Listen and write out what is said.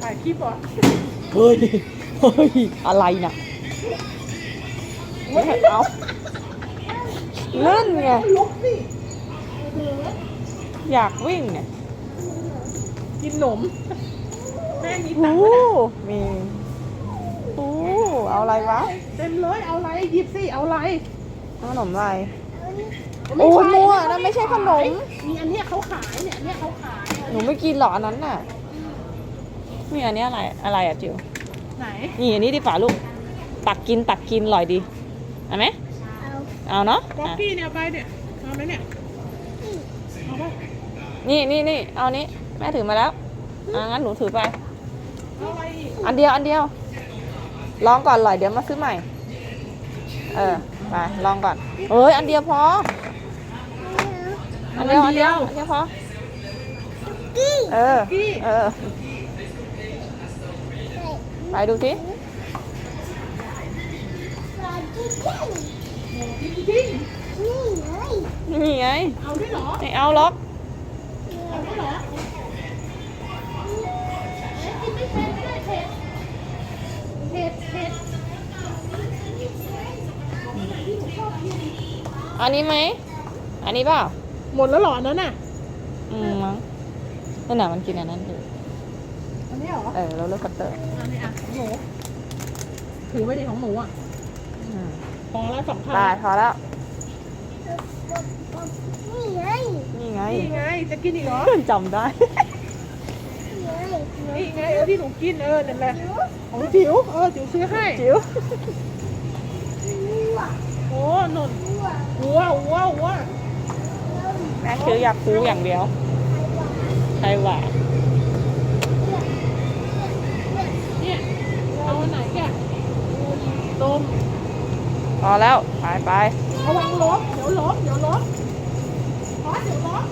ถ่ายคลิปเหรอเฮ้ยเฮ้ย อะไรน่ะไม่ให้เอาเล่นไง ลุกสิอยากวิ่งเนี่ยกินขนม แม่มีโอ้ตังค์ไหมเนี่ยมีโอ้เอาอะไรวะ เต็มเลยเอาอะไรหยิบสิเอาอะไรเอาขนมอะไรไม่ โอ้ยใช่มั่วนั่นไม่ใช่ขนมมีอันเนี้ยเขาขายเนี่ยอันเนี้ยเขาขายหนูไม่กินหรอกอันนั้นน่ะนี่อันนี้อะไรอะไรอะจิ๋วไหนนี่อันนี้ดีกว่าลูกตักกินตักกินอร่อยดีเอาไหมเอาเนาะบ็อกอะกี้เนี่ยเอาไปเนี่ยเอาไหมเนี่ยเอาไปนี่นี่นี่เอานี้แม่ถือมาแล้วอะงั้นหนูถือไป เอาอะไรอีกอันเดียวอันเดียวลองก่อนอร่อยเดี๋ยวมาซื้อใหม่ เออ ไปลองก่อนเอ้ยอันเดียวพอ อันเดียวอันเดียวอันเดียวพอเออเออไปดูสิจริงนี่ไงๆเอาด้วยเหรอไม่เอาล็อกเอาด้วยเหรอ อันนี้ไหม อันนี้เปล่าหมดแล้วเหรออันนั้นน่ะ อืมมั้งนั่นน่ะมันกินอันนั้นอยู่อันนี้เหรอเออเราเลือกคัตเตอร์อันนี้อะของหนูถือไว้ดิของหนูอะอืมพอแล้วสองพันตายพอแล้ว นี่ไงนี่ไง นี่ไง จะกินอีกเหรอจำได้ นี่ไงเออที่หนูกินเออนั่นแหละของจิ๋วเออจิ๋วซื้อให้จิ๋ว โอ้หนนหัวหัวหัว แม่คืออยากคูอย่างเดียวใช่หวานเนี่ยเอาอันไหนแกต้มพอแล้ว ไปไประวังล้มเดี๋ยวล้มเดี๋ยวล้มเพราะเดี๋ยวล้ม